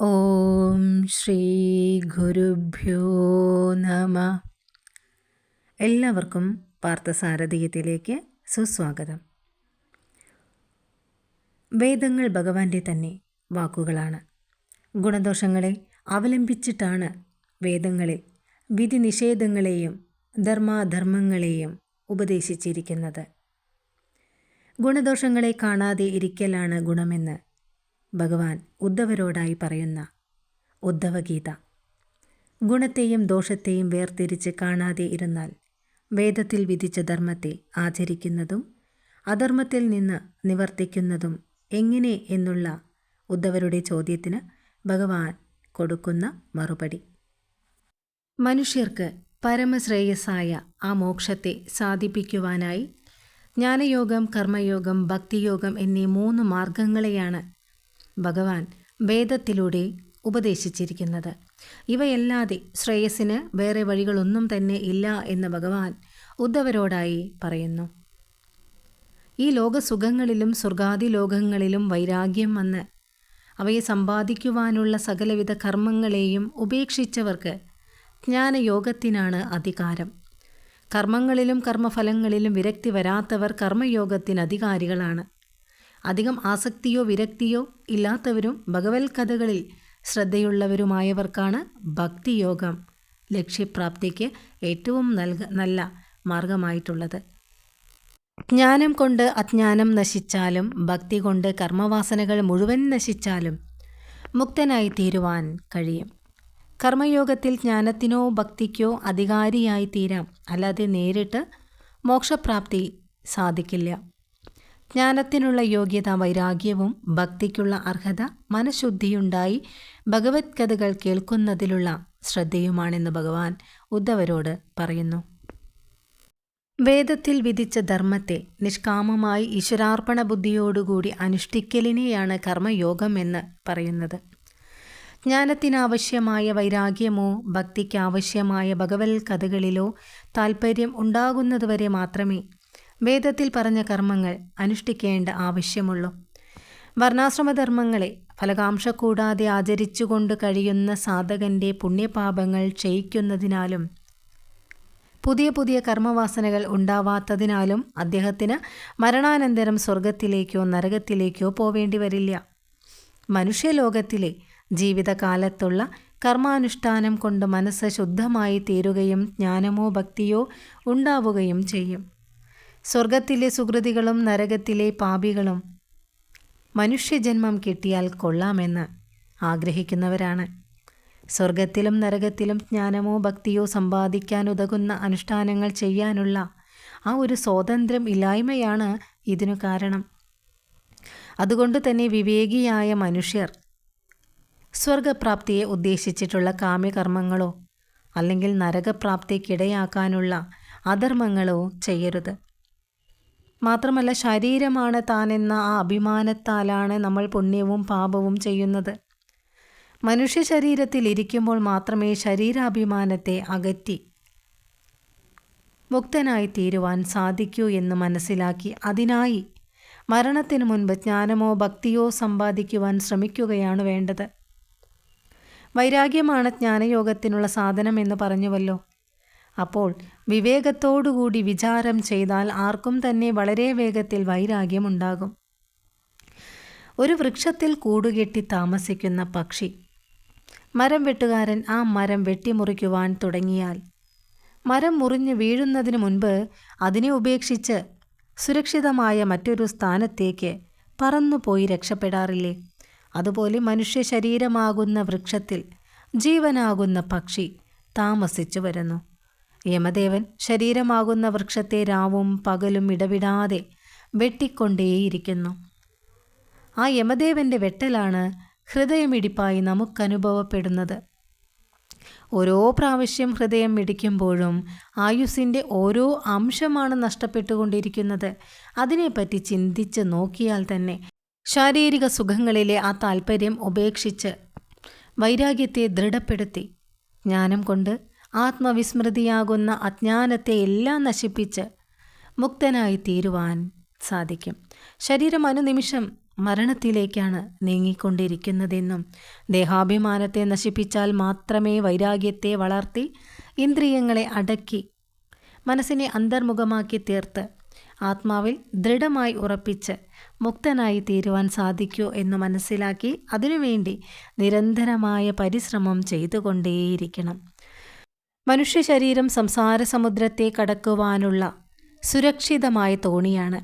ഓം ശ്രീ ഗുരുഭ്യോ നമ. എല്ലാവർക്കും പാർത്ഥസാരഥീയത്തിലേക്ക് സുസ്വാഗതം. വേദങ്ങൾ ഭഗവാന്റെ തന്നെ വാക്കുകളാണ്. ഗുണദോഷങ്ങളെ അവലംബിച്ചിട്ടാണ് വേദങ്ങളിൽ വിധി നിഷേധങ്ങളെയും ധർമാധർമ്മങ്ങളെയും ഉപദേശിച്ചിരിക്കുന്നത്. ഗുണദോഷങ്ങളെ കാണാതെ ഇരിക്കലാണ് ഗുണമെന്ന് ഭഗവാൻ ഉദ്ധവരോടായി പറയുന്ന ഉദ്ധവഗീത. ഗുണത്തെയും ദോഷത്തെയും വേർതിരിച്ച് കാണാതെ ഇരുന്നാൽ വേദത്തിൽ വിധിച്ച ധർമ്മത്തെ ആചരിക്കുന്നതും അധർമ്മത്തിൽ നിന്ന് നിവർത്തിക്കുന്നതും എങ്ങനെ എന്നുള്ള ഉദ്ധവരുടെ ചോദ്യത്തിന് ഭഗവാൻ കൊടുക്കുന്ന മറുപടി. മനുഷ്യർക്ക് പരമശ്രേയസ്സായ ആ മോക്ഷത്തെ സാധിപ്പിക്കുവാനായി ജ്ഞാനയോഗം കർമ്മയോഗം ഭക്തിയോഗം എന്നീ മൂന്ന് മാർഗങ്ങളെയാണ് ഭഗവാൻ വേദത്തിലൂടെ ഉപദേശിച്ചിരിക്കുന്നത്. ഇവയല്ലാതെ ശ്രേയസ്സിന് വേറെ വഴികളൊന്നും തന്നെ ഇല്ല എന്ന് ഭഗവാൻ ഉദ്ധവരോടായി പറയുന്നു. ഈ ലോകസുഖങ്ങളിലും സ്വർഗാദി ലോകങ്ങളിലും വൈരാഗ്യം വന്ന് അവയെ സമ്പാദിക്കുവാനുള്ള സകലവിധ കർമ്മങ്ങളെയും ഉപേക്ഷിച്ചവർക്ക് ജ്ഞാനയോഗത്തിനാണ് അധികാരം. കർമ്മങ്ങളിലും കർമ്മഫലങ്ങളിലും വിരക്തി വരാത്തവർ കർമ്മയോഗത്തിന് അധികാരികളാണ് അധികം ആസക്തിയോ വിരക്തിയോ ഇല്ലാത്തവരും ഭഗവത് കഥകളിൽ ശ്രദ്ധയുള്ളവരുമായവർക്കാണ് ഭക്തിയോഗം ലക്ഷ്യപ്രാപ്തിക്ക് ഏറ്റവും നൽക നല്ല മാർഗമായിട്ടുള്ളത്. ജ്ഞാനം കൊണ്ട് അജ്ഞാനം നശിച്ചാലും ഭക്തി കൊണ്ട് കർമ്മവാസനകൾ മുഴുവൻ നശിച്ചാലും മുക്തനായി തീരുവാൻ കഴിയും. കർമ്മയോഗത്തിൽ ജ്ഞാനത്തിനോ ഭക്തിക്കോ അധികാരിയായി തീരാം അല്ലാതെ നേരിട്ട് മോക്ഷപ്രാപ്തി സാധിക്കില്ല. ജ്ഞാനത്തിനുള്ള യോഗ്യത വൈരാഗ്യവും ഭക്തിക്കുള്ള അർഹത മനഃശുദ്ധിയുണ്ടായി ഭഗവത് കഥകൾ കേൾക്കുന്നതിലുള്ള ശ്രദ്ധയുമാണെന്ന് ഭഗവാൻ ഉദ്ധവരോട് പറയുന്നു. വേദത്തിൽ വിധിച്ച ധർമ്മത്തെ നിഷ്കാമമായി ഈശ്വരാർപ്പണ ബുദ്ധിയോടുകൂടി അനുഷ്ഠിക്കലിനെയാണ് കർമ്മയോഗം എന്ന് പറയുന്നത്. ജ്ഞാനത്തിനാവശ്യമായ വൈരാഗ്യമോ ഭക്തിക്കാവശ്യമായ ഭഗവത് കഥകളിലോ താൽപ്പര്യം ഉണ്ടാകുന്നതുവരെ മാത്രമേ വേദത്തിൽ പറഞ്ഞ കർമ്മങ്ങൾ അനുഷ്ഠിക്കേണ്ട ആവശ്യമുള്ളൂ. വർണാശ്രമധർമ്മങ്ങളെ ഫലകാംക്ഷ കൂടാതെ ആചരിച്ചുകൊണ്ട് കഴിയുന്ന സാധകന്റെ പുണ്യപാപങ്ങൾ ക്ഷയിക്കുന്നതിനാലും പുതിയ പുതിയ കർമ്മവാസനകൾ ഉണ്ടാവാത്തതിനാലും അദ്ദേഹത്തിന് മരണാനന്തരം സ്വർഗത്തിലേക്കോ നരകത്തിലേക്കോ പോവേണ്ടി വരില്ല. മനുഷ്യലോകത്തിലെ ജീവിതകാലത്തുള്ള കർമാനുഷ്ഠാനം കൊണ്ട് മനസ്സ് ശുദ്ധമായി തീരുകയും ജ്ഞാനമോ ഭക്തിയോ ഉണ്ടാവുകയും ചെയ്യും. സ്വർഗത്തിലെ സുഹൃതികളും നരകത്തിലെ പാപികളും മനുഷ്യജന്മം കിട്ടിയാൽ കൊള്ളാമെന്ന് ആഗ്രഹിക്കുന്നവരാണ്. സ്വർഗത്തിലും നരകത്തിലും ജ്ഞാനമോ ഭക്തിയോ സമ്പാദിക്കാനുതകുന്ന അനുഷ്ഠാനങ്ങൾ ചെയ്യാനുള്ള ആ ഒരു സ്വാതന്ത്ര്യം ഇല്ലായ്മയാണ് ഇതിനു കാരണം. അതുകൊണ്ട് തന്നെ വിവേകിയായ മനുഷ്യർ സ്വർഗപ്രാപ്തിയെ ഉദ്ദേശിച്ചിട്ടുള്ള കാമ്യകർമ്മങ്ങളോ അല്ലെങ്കിൽ നരകപ്രാപ്തിക്കിടയാക്കാനുള്ള അധർമ്മങ്ങളോ ചെയ്യരുത്. മാത്രമല്ല ശരീരമാണ് താനെന്ന ആ അഭിമാനത്താലാണ് നമ്മൾ പുണ്യവും പാപവും ചെയ്യുന്നത്. മനുഷ്യ ശരീരത്തിൽ ഇരിക്കുമ്പോൾ മാത്രമേ ശരീരാഭിമാനത്തെ അകറ്റി മുക്തനായി തീരുവാൻ സാധിക്കൂ എന്ന് മനസ്സിലാക്കി അതിനായി മരണത്തിനു മുൻപ് ജ്ഞാനമോ ഭക്തിയോ സമ്പാദിക്കുവാൻ ശ്രമിക്കുകയാണ് വേണ്ടത്. വൈരാഗ്യമാണ് ജ്ഞാനയോഗത്തിനുള്ള സാധനമെന്ന് പറഞ്ഞുവല്ലോ. അപ്പോൾ വിവേകത്തോടുകൂടി വിചാരം ചെയ്താൽ ആർക്കും തന്നെ വളരെ വേഗത്തിൽ വൈരാഗ്യമുണ്ടാകും. ഒരു വൃക്ഷത്തിൽ കൂടുകെട്ടി താമസിക്കുന്ന പക്ഷി. മരം വെട്ടുകാരൻ ആ മരം വെട്ടിമുറിക്കുവാൻ തുടങ്ങിയാൽ. മരം മുറിഞ്ഞ് വീഴുന്നതിന് മുൻപ് അതിനെ ഉപേക്ഷിച്ച് സുരക്ഷിതമായ മറ്റൊരു സ്ഥാനത്തേക്ക് പറന്നുപോയി രക്ഷപ്പെടാറില്ലേ? അതുപോലെ മനുഷ്യ ശരീരമാകുന്ന വൃക്ഷത്തിൽ ജീവനാകുന്ന പക്ഷി താമസിച്ചു വരുന്നു. യമദേവൻ ശരീരമാകുന്ന വൃക്ഷത്തെ രാവും പകലും ഇടവിടാതെ വെട്ടിക്കൊണ്ടേയിരിക്കുന്നു. ആ യമദേവന്റെ വെട്ടലാണ് ഹൃദയമിടിപ്പായി നമുക്കനുഭവപ്പെടുന്നത്. ഓരോ പ്രാവശ്യം ഹൃദയം ഇടിക്കുമ്പോഴും ആയുസിന്റെ ഓരോ അംശമാണ് നഷ്ടപ്പെട്ടുകൊണ്ടിരിക്കുന്നത്. അതിനെപ്പറ്റി ചിന്തിച്ച് നോക്കിയാൽ തന്നെ ശാരീരിക സുഖങ്ങളിലെ ആ താൽപ്പര്യം ഉപേക്ഷിച്ച് വൈരാഗ്യത്തെ ദൃഢപ്പെടുത്തി. ജ്ഞാനം കൊണ്ട് ആത്മവിസ്മൃതിയാകുന്ന അജ്ഞാനത്തെ എല്ലാം നശിപ്പിച്ച് മുക്തനായി തീരുവാൻ സാധിക്കും. ശരീരം അനുനിമിഷം മരണത്തിലേക്കാണ് നീങ്ങിക്കൊണ്ടിരിക്കുന്നതെന്നും ദേഹാഭിമാനത്തെ നശിപ്പിച്ചാൽ മാത്രമേ വൈരാഗ്യത്തെ വളർത്തി ഇന്ദ്രിയങ്ങളെ അടക്കി മനസ്സിനെ അന്തർമുഖമാക്കി തീർത്ത് ആത്മാവിൽ ദൃഢമായി ഉറപ്പിച്ച് മുക്തനായി തീരുവാൻ സാധിക്കൂ എന്ന് മനസ്സിലാക്കി അതിനുവേണ്ടി നിരന്തരമായ പരിശ്രമം ചെയ്തുകൊണ്ടേയിരിക്കണം. മനുഷ്യ സംസാരസമുദ്രത്തെ സംസാര സമുദ്രത്തെ കടക്കുവാനുള്ള സുരക്ഷിതമായ തോണിയാണ്.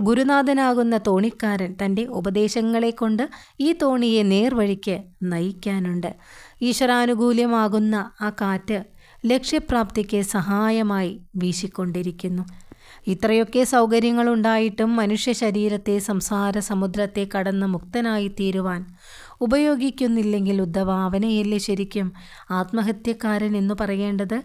ഗുരുനാഥനാകുന്ന തോണിക്കാരൻ തന്റെ ഉപദേശങ്ങളെ കൊണ്ട് ഈ തോണിയെ നേർവഴിക്ക് നയിക്കാനുണ്ട്. ഈശ്വരാനുകൂല്യമാകുന്ന ആ കാറ്റ് ലക്ഷ്യപ്രാപ്തിക്ക് സഹായമായി വീശിക്കൊണ്ടിരിക്കുന്നു. ഇത്രയൊക്കെ സൗകര്യങ്ങളുണ്ടായിട്ടും മനുഷ്യ ശരീരത്തെ സംസാര സമുദ്രത്തെ കടന്ന് മുക്തനായി തീരുവാൻ ഉപയോഗിക്കുന്നില്ലെങ്കിൽ ഉദ്ധവ അവനെയല്ലേ ശരിക്കും ആത്മഹത്യക്കാരൻ എന്നു പറയേണ്ടത്?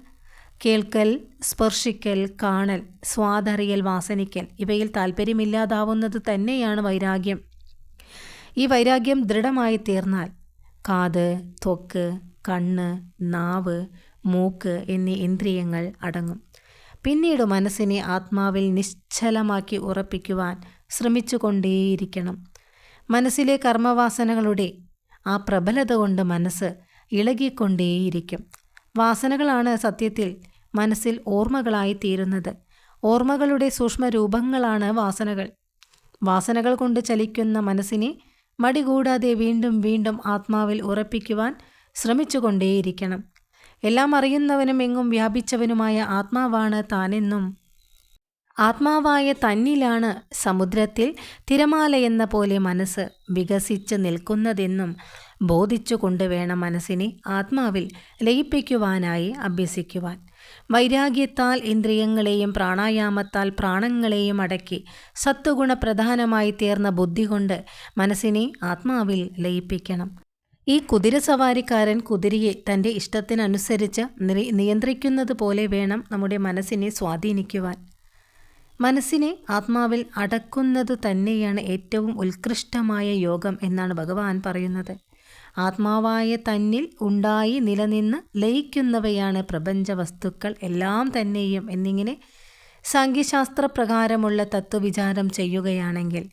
കേൾക്കൽ സ്പർശിക്കൽ കാണൽ സ്വാദറിയൽ വാസനിക്കൽ ഇവയിൽ താല്പര്യമില്ലാതാവുന്നത് തന്നെയാണ് വൈരാഗ്യം. ഈ വൈരാഗ്യം ദൃഢമായി തീർന്നാൽ കാത് ത്വക്ക് കണ്ണ് നാവ് മൂക്ക് എന്നീ ഇന്ദ്രിയങ്ങൾ അടങ്ങും. പിന്നീട് മനസ്സിനെ ആത്മാവിൽ നിശ്ചലമാക്കി ഉറപ്പിക്കുവാൻ ശ്രമിച്ചുകൊണ്ടേയിരിക്കണം. മനസ്സിലെ കർമ്മവാസനകളുടെ ആ പ്രബലത കൊണ്ട് മനസ്സ് ഇളകിക്കൊണ്ടേയിരിക്കും. വാസനകളാണ് സത്യത്തിൽ മനസ്സിൽ ഓർമ്മകളായി തീരുന്നത് ഓർമ്മകളുടെ സൂക്ഷ്മ രൂപങ്ങളാണ് വാസനകൾ. വാസനകൾ കൊണ്ട് ചലിക്കുന്ന മനസ്സിനെ മടികൂടാതെ വീണ്ടും വീണ്ടും ആത്മാവിൽ ഉറപ്പിക്കുവാൻ ശ്രമിച്ചുകൊണ്ടേയിരിക്കണം. എല്ലാം അറിയുന്നവനും എങ്ങും വ്യാപിച്ചവനുമായ ആത്മാവാണ് താനെന്നും ആത്മാവായ തന്നിലാണ് സമുദ്രത്തിൽ തിരമാലയെന്ന പോലെ മനസ്സ് വികസിച്ച് നിൽക്കുന്നതെന്നും ബോധിച്ചു കൊണ്ടുവേണം മനസ്സിനെ ആത്മാവിൽ ലയിപ്പിക്കുവാനായി അഭ്യസിക്കുവാൻ. വൈരാഗ്യത്താൽ ഇന്ദ്രിയങ്ങളെയും പ്രാണായാമത്താൽ പ്രാണങ്ങളെയും അടക്കി സത്വഗുണപ്രധാനമായി തീർന്ന ബുദ്ധി കൊണ്ട് മനസ്സിനെ ആത്മാവിൽ ലയിപ്പിക്കണം. ഈ കുതിര സവാരിക്കാരൻ കുതിരയെ തന്റെ ഇഷ്ടത്തിനനുസരിച്ച് നിയന്ത്രിക്കുന്നത് പോലെ വേണം നമ്മുടെ മനസ്സിനെ സ്വാധീനിക്കുവാൻ. മനസ്സിനെ ആത്മാവിൽ അടക്കുന്നത് തന്നെയാണ് ഏറ്റവും ഉത്കൃഷ്ടമായ യോഗം എന്നാണ് ഭഗവാൻ പറയുന്നത്. ആത്മാവായ തന്നിൽ ഉണ്ടായി നിലനിന്ന് ലയിക്കുന്നവയാണ് പ്രപഞ്ച വസ്തുക്കൾ എല്ലാം തന്നെയും എന്നിങ്ങനെ സാങ്കേശാസ്ത്രപ്രകാരമുള്ള തത്വവിചാരം ചെയ്യുകയാണെങ്കിൽ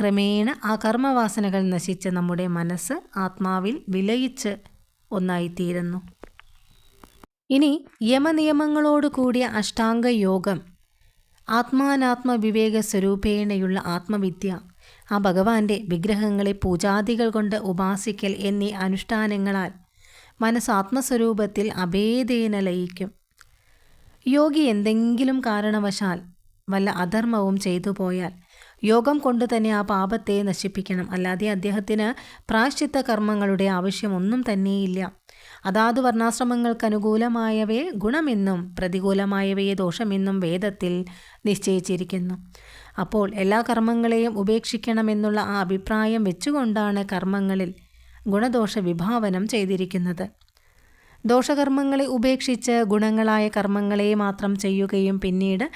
ക്രമേണ ആ കർമ്മവാസനകൾ നശിച്ച് നമ്മുടെ മനസ്സ് ആത്മാവിൽ വിലയിച്ച് ഒന്നായിത്തീരുന്നു. ഇനി യമനിയമങ്ങളോട് കൂടിയ അഷ്ടാംഗ യോഗം ആത്മാനാത്മ വിവേക സ്വരൂപേണയുള്ള ആത്മവിദ്യ. ആ ഭഗവാന്റെ വിഗ്രഹങ്ങളെ പൂജാദികൾ കൊണ്ട് ഉപാസിക്കൽ എന്നീ അനുഷ്ഠാനങ്ങളാൽ മനസ്സ് ആത്മസ്വരൂപത്തിൽ അഭേദേന ലയിക്കും. യോഗി എന്തെങ്കിലും കാരണവശാൽ വല്ല അധർമ്മവും ചെയ്തു പോയാൽ യോഗം കൊണ്ട് തന്നെ ആ പാപത്തെ നശിപ്പിക്കണം. അല്ലാതെ അദ്ദേഹത്തിന് പ്രാശ്ചിത്ത കർമ്മങ്ങളുടെ ആവശ്യമൊന്നും തന്നെയില്ല. അതാത് വർണാശ്രമങ്ങൾക്ക് അനുകൂലമായവയെ ഗുണമെന്നും പ്രതികൂലമായവയെ ദോഷമെന്നും വേദത്തിൽ നിശ്ചയിച്ചിരിക്കുന്നു. അപ്പോൾ എല്ലാ കർമ്മങ്ങളെയും ഉപേക്ഷിക്കണമെന്നുള്ള ആ അഭിപ്രായം വെച്ചുകൊണ്ടാണ് കർമ്മങ്ങളിൽ ഗുണദോഷ വിഭാവനം ചെയ്തിരിക്കുന്നത്. ദോഷകർമ്മങ്ങളെ ഉപേക്ഷിച്ച് ഗുണങ്ങളായ കർമ്മങ്ങളെ മാത്രം ചെയ്യുകയും പിന്നീട്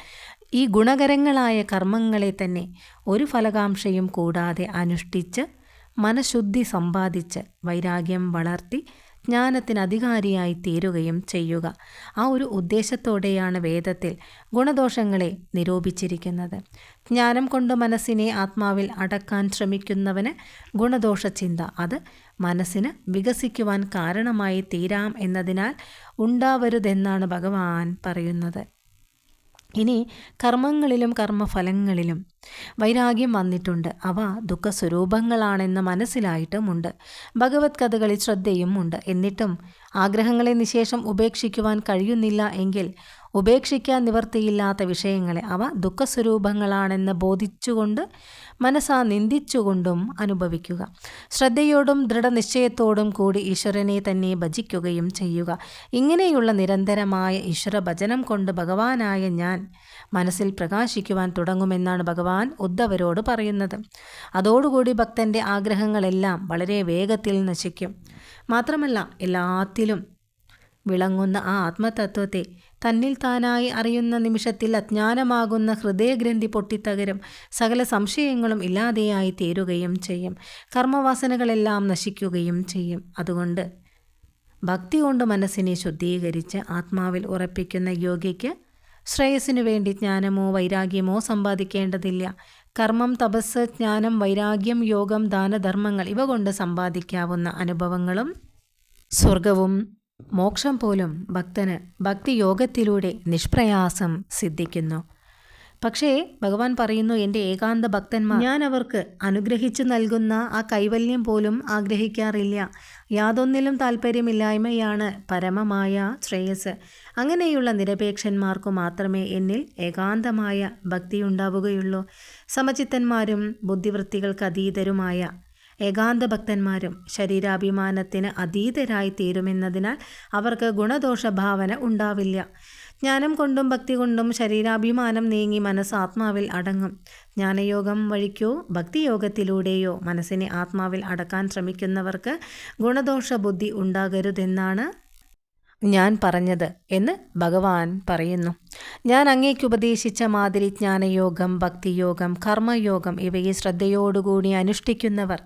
ഈ ഗുണകരങ്ങളായ കർമ്മങ്ങളെ തന്നെ ഒരു ഫലകാംക്ഷയും കൂടാതെ അനുഷ്ഠിച്ച് മനഃശുദ്ധി സമ്പാദിച്ച് വൈരാഗ്യം വളർത്തി ജ്ഞാനത്തിന് അധികാരിയായി തീരുകയും ചെയ്യുക. ആ ഒരു ഉദ്ദേശത്തോടെയാണ് വേദത്തിൽ ഗുണദോഷങ്ങളെ നിരൂപിച്ചിരിക്കുന്നത്. ജ്ഞാനം കൊണ്ട് മനസ്സിനെ ആത്മാവിൽ അടക്കാൻ ശ്രമിക്കുന്നവന് ഗുണദോഷ ചിന്ത. അത് മനസ്സിന് വികസിക്കുവാൻ കാരണമായി തീരാം എന്നതിനാൽ ഉണ്ടാവരുതെന്നാണ് ഭഗവാൻ പറയുന്നത്. ഇനി കർമ്മങ്ങളിലും കർമ്മഫലങ്ങളിലും വൈരാഗ്യം വന്നിട്ടുണ്ട്. അവ ദുഃഖസ്വരൂപങ്ങളാണെന്ന് മനസ്സിലായിട്ടുമുണ്ട്. ഭഗവത് കഥകളിൽ ശ്രദ്ധയും ഉണ്ട് എന്നിട്ടും ആഗ്രഹങ്ങളെ നിശേഷം ഉപേക്ഷിക്കുവാൻ കഴിയുന്നില്ല എങ്കിൽ ഉപേക്ഷിക്കാൻ നിവർത്തിയില്ലാത്ത വിഷയങ്ങളെ അവ ദുഃഖസ്വരൂപങ്ങളാണെന്ന് ബോധിച്ചുകൊണ്ട് മനസ്സാ നിന്ദിച്ചുകൊണ്ടും അനുഭവിക്കുക. ശ്രദ്ധയോടും ദൃഢനിശ്ചയത്തോടും കൂടി ഈശ്വരനെ തന്നെ ഭജിക്കുകയും ചെയ്യുക. ഇങ്ങനെയുള്ള നിരന്തരമായ ഈശ്വര ഭജനം കൊണ്ട് ഭഗവാനായ ഞാൻ മനസ്സിൽ പ്രകാശിക്കുവാൻ തുടങ്ങുമെന്നാണ് ഭഗവാൻ ഉദ്ധവരോട് പറയുന്നത്. അതോടുകൂടി ഭക്തന്റെ ആഗ്രഹങ്ങളെല്ലാം വളരെ വേഗത്തിൽ നശിക്കും. മാത്രമല്ല എല്ലാത്തിലും വിളങ്ങുന്ന ആ ആത്മതത്വത്തെ തന്നിൽ താനായി അറിയുന്ന നിമിഷത്തിൽ അജ്ഞാനമാകുന്ന ഹൃദയഗ്രന്ഥി പൊട്ടിത്തകരും സകല സംശയങ്ങളും ഇല്ലാതെയായി തീരുകയും ചെയ്യും. കർമ്മവാസനകളെല്ലാം നശിക്കുകയും ചെയ്യും. അതുകൊണ്ട് ഭക്തി കൊണ്ട് മനസ്സിനെ ശുദ്ധീകരിച്ച് ആത്മാവിൽ ഉറപ്പിക്കുന്ന യോഗിക്ക് ശ്രേയസ്സിനു വേണ്ടി ജ്ഞാനമോ വൈരാഗ്യമോ സമ്പാദിക്കേണ്ടതില്ല. കർമ്മം തപസ് ജ്ഞാനം വൈരാഗ്യം യോഗം ദാനധർമ്മങ്ങൾ ഇവ കൊണ്ട് സമ്പാദിക്കാവുന്ന അനുഭവങ്ങളും സ്വർഗവും മോക്ഷം പോലും ഭക്തന് ഭക്തിയോഗത്തിലൂടെ നിഷ്പ്രയാസം സിദ്ധിക്കുന്നു. പക്ഷേ ഭഗവാൻ പറയുന്നു എന്റെ ഏകാന്ത ഭക്തന്മാർ ഞാൻ അവർക്ക് അനുഗ്രഹിച്ചു നൽകുന്ന ആ കൈവല്യം പോലും ആഗ്രഹിക്കാറില്ല. യാതൊന്നിലും താല്പര്യമില്ലായ്മയാണ് പരമമായ ശ്രേയസ്. അങ്ങനെയുള്ള നിരപേക്ഷന്മാർക്കു മാത്രമേ എന്നിൽ ഏകാന്തമായ ഭക്തി ഉണ്ടാവുകയുള്ളൂ. സമചിത്തന്മാരും ബുദ്ധിവൃത്തികൾക്ക് അതീതരുമായ ഏകാന്ത ഭക്തന്മാരും ശരീരാഭിമാനത്തിന് അതീതരായി തീരുമെന്നതിനാൽ അവർക്ക് ഗുണദോഷ ഭാവന ഉണ്ടാവില്ല. ജ്ഞാനം കൊണ്ടും ഭക്തി കൊണ്ടും ശരീരാഭിമാനം നീങ്ങി മനസ്സ് ആത്മാവിൽ അടങ്ങും. ജ്ഞാനയോഗം വഴിക്കോ ഭക്തിയോഗത്തിലൂടെയോ മനസ്സിനെ ആത്മാവിൽ അടക്കാൻ ശ്രമിക്കുന്നവർക്ക് ഗുണദോഷ ബുദ്ധി ഉണ്ടാകരുതെന്നാണ് ഞാൻ പറഞ്ഞത് എന്ന് ഭഗവാൻ പറയുന്നു. ഞാൻ അങ്ങേക്ക് ഉപദേശിച്ച മാതിരി ജ്ഞാനയോഗം ഭക്തിയോഗം കർമ്മയോഗം ഇവയെ ശ്രദ്ധയോടുകൂടി അനുഷ്ഠിക്കുന്നവർ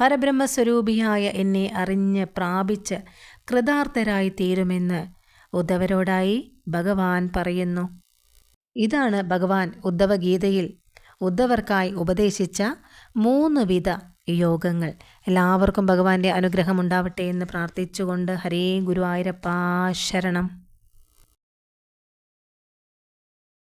പരബ്രഹ്മസ്വരൂപിയായ എന്നെ അറിഞ്ഞ് പ്രാപിച്ച് കൃതാർത്ഥരായി തീരുമെന്ന് ഉദ്ധവരോടായി ഭഗവാൻ പറയുന്നു. ഇതാണ് ഭഗവാൻ ഉദ്ധവഗീതയിൽ ഉദ്ധവർക്കായി ഉപദേശിച്ച മൂന്ന് വിധ യോഗങ്ങൾ. എല്ലാവർക്കും ഭഗവാന്റെ അനുഗ്രഹം ഉണ്ടാവട്ടെ എന്ന് പ്രാർത്ഥിച്ചുകൊണ്ട് ഹരേ ഗുരുവായൂരപ്പാ ശരണം.